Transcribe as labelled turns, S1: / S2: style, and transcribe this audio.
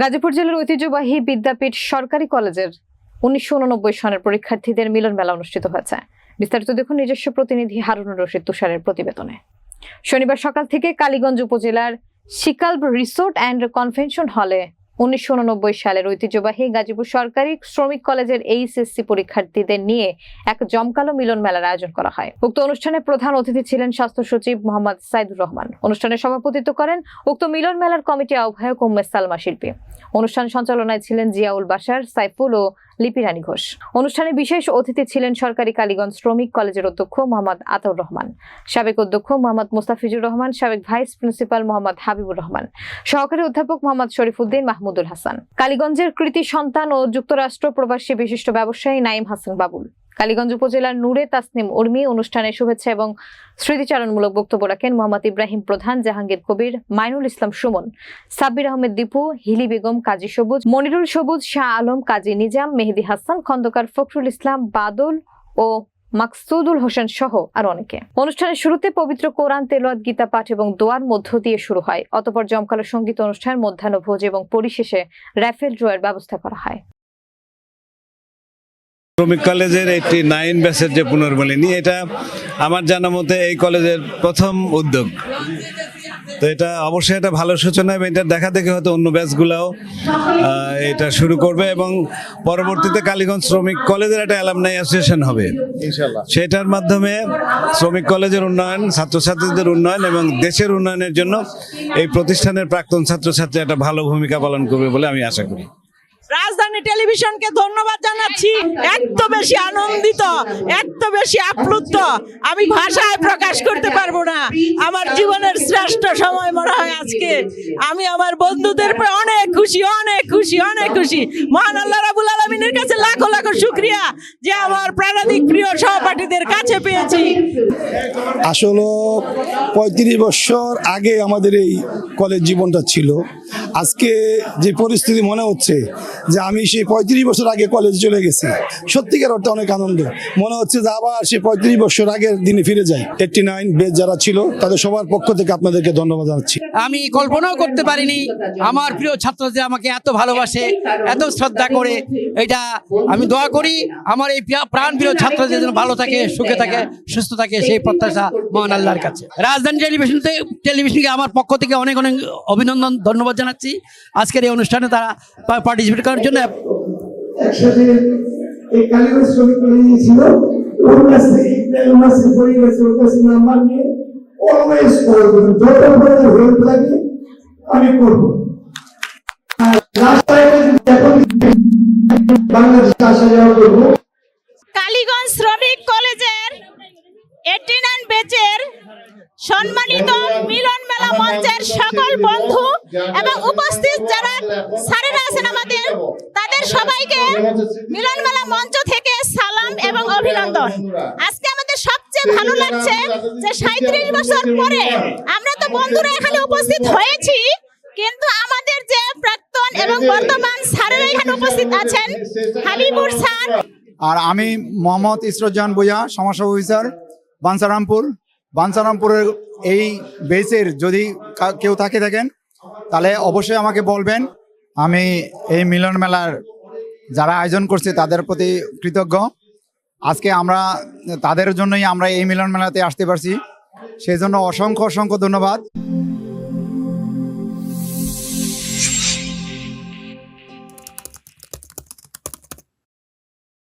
S1: গাজীপুর জেলার ঐতিহ্যবাহী বিদ্যাপীঠ সরকারি কলেজের উনিশশো উননব্বই সনের পরীক্ষার্থীদের মিলন মেলা অনুষ্ঠিত হয়েছে। বিস্তারিত দেখুন নিজস্ব প্রতিনিধি হারুনুর রশিদ তুষারের প্রতিবেদনে। শনিবার সকাল থেকে কালীগঞ্জ উপজেলার শিকালব রিসোর্ট অ্যান্ড কনভেনশন হলে উনিশশো উননব্বই সালের ঐতিহ্যবাহী গাজীপুর সরকারি শ্রমিক কলেজের এইচএসসি পরীক্ষার্থীদের নিয়ে এক জমকালো মিলন মেলার আয়োজন করা হয়। উক্ত অনুষ্ঠানে প্রধান অতিথি ছিলেন স্বাস্থ্য সচিব মোহাম্মদ সাইদুর রহমান। অনুষ্ঠানে সভাপতিত্ব করেন উক্ত মিলন মেলার কমিটি আহ্বায়ক উম্মে সালমা শিল্পী। অনুষ্ঠান সঞ্চালনায় ছিলেন জিয়াউল বাসার সাইফুল ও লিপি রানী ঘোষ। অনুষ্ঠানে বিশেষ অতিথি ছিলেন সরকারি কালীগঞ্জ শ্রমিক কলেজের অধ্যক্ষ মোহাম্মদ আতাউর রহমান, সাবেক অধ্যক্ষ মোহাম্মদ মুস্তাফিজুর রহমান, সাবেক ভাইস প্রিন্সিপাল মোহাম্মদ হাবিবুর রহমান, সহকারী অধ্যাপক মোহাম্মদ শরীফুদ্দিন মাহমুদুল হাসান। কালীগঞ্জের কৃতি সন্তান ও যুক্তরাষ্ট্র প্রবাসী বিশিষ্ট ব্যবসায়ী নাইম হাসান বাবুল। কালীগঞ্জ উপজেলার নূরে তাসনিম উর্মি অনুষ্ঠানে শুভেচ্ছা এবং স্মৃতিচারণমূলক বক্তব্য রাখেন মোহাম্মদ ইব্রাহিম প্রধান, জাহাঙ্গীর কবির, মাইনুল ইসলাম সুমন, সাব্বির আহমেদ দীপু, হিলি বেগম, কাজী সবুজ, মনিরুল সবুজ, শাহ আলম, কাজী নিজাম, মেহেদি হাসান, খন্দকার ফখরুল ইসলাম, বাদল ও মাকসুদুল হোসেন সহ আর অনেকে। অনুষ্ঠানের শুরুতে পবিত্র কোরআন তেলোয়াত গীতা পাঠ এবং দোয়ার মধ্য দিয়ে শুরু হয়। অতপর জমকালো সংগীত অনুষ্ঠান মধ্যাহ্নভোজ এবং পরিশেষে র্যাফেল ড্রয়ের ব্যবস্থা করা হয়।
S2: শ্রমিক কলেজের একটি নাইন ব্যাচের যে পুনর্মিলনী এটা আমার জানা মতে এই কলেজের প্রথম উদ্যোগ। তো এটা অবশ্যই একটা ভালো সূচনা এবং এটা দেখা দেখে হয়তো অন্য ব্যাচগুলাও এটা শুরু করবে এবং পরবর্তীতে কালীগঞ্জ শ্রমিক কলেজের একটা অ্যালামনাই অ্যাসোসিয়েশন হবে। সেটার মাধ্যমে শ্রমিক কলেজের উন্নয়ন ছাত্রছাত্রীদের উন্নয়ন এবং দেশের উন্নয়নের জন্য এই প্রতিষ্ঠানের প্রাক্তন ছাত্রছাত্রী একটা ভালো ভূমিকা পালন করবে বলে আমি আশা করি।
S3: রাজধানী টেলিভিশনকে ধন্যবাদ জানাচ্ছি। এত বেশি আনন্দিত, এত বেশি আপ্লুত। আমি ভাষায় প্রকাশ করতে পারব না। আমার জীবনের শ্রেষ্ঠ সময় মনে হয় আজকে। আমি আমার বন্ধুদের অনেক খুশি অনেক খুশি অনেক খুশি। মহান আল্লাহ রাবুল আলমিনের কাছে লাখো লাখো শুক্রিয়া যে আমার প্রাণাধিক প্রিয় সহপাঠীদের কাছে পেয়েছি।
S4: আসলে পঁয়ত্রিশ বছর আগে আমাদের এই কলেজ জীবনটা ছিল। আজকে যে পরিস্থিতি মনে হচ্ছে যে আমি সেই পঁয়ত্রিশ বছর আগে কলেজ চলে গেছি সত্যিকার অর্থে অনেক আনন্দ। মনে হচ্ছে যে আবার সেই পঁয়ত্রিশ বছর আগের দিনে ফিরে যাই। এইটটি নাইন বেজ যারা ছিল তাদের সবার পক্ষ থেকে আপনাদেরকে ধন্যবাদ জানাচ্ছি।
S5: আমি কল্পনাও করতে পারিনি আমার প্রিয় ছাত্রদের আমাকে এত ভালোবাসে এত শ্রদ্ধা করে এটা আমি দোয়া করি আমার এই প্রাণ প্রিয় ছাত্রদের যেন ভালো থাকে সুখে থাকে সুস্থ থাকে সেই প্রত্যাশা মহান আল্লাহর কাছে। রাজধানী টেলিভিশন টেলিভিশনকে আমার পক্ষ থেকে অনেক অনেক অভিনন্দন ধন্যবাদ জানাচ্ছি। আজকের এই অনুষ্ঠানে তারা পার্টিসিপেট করার জন্য
S6: একসাথে এই কালীগঞ্জ শ্রমিক কলেজে ছিল ওর কাছ থেকে ইব্রাহিম মাসে পড়ে ওর কাছে নাম্বার নিয়ে। অলওয়েজ যত প্রয়োজন হেল্প লাগে আমি করব। আর বাংলাদেশে আসা যাওয়া করব।
S3: কালীগঞ্জ শ্রমিক কলেজের এইটি নাইন বেচের সম্মানিত মিলন মেলা মঞ্চের সকল বন্ধু এবং উপস্থিত যারা স্যারেরা আছেন আমাদের, তাদের সবাইকে মিলন মেলা মঞ্চ থেকে সালাম এবং অভিনন্দন। আজকে আমাদের সবচেয়ে ভালো লাগছে যে সাঁত্রিশ বছর পরে আমরা তো বন্ধুরা এখানে উপস্থিত হয়েছি, কিন্তু আমাদের এবং বর্তমান স্যারেরা এখানে উপস্থিত আছেন হাবিবুর স্যার।
S7: আর আমি মোহাম্মদ ইসরুজ্জান ভুইয়া, সমাজসেবা অফিসার বাঞ্ছারামপুর বাঞ্ছারামপুরের এই বেসের যদি কেউ থাকে থাকেন, তাহলে অবশ্যই আমাকে বলবেন। আমি এই মিলন মেলার যারা আয়োজন করছে, তাদের প্রতি কৃতজ্ঞ। আজকে আমরা, তাদের জন্যই আমরা এই মিলন মেলাতে আসতে পারছি। সেই জন্য অসংখ্য অসংখ্য ধন্যবাদ।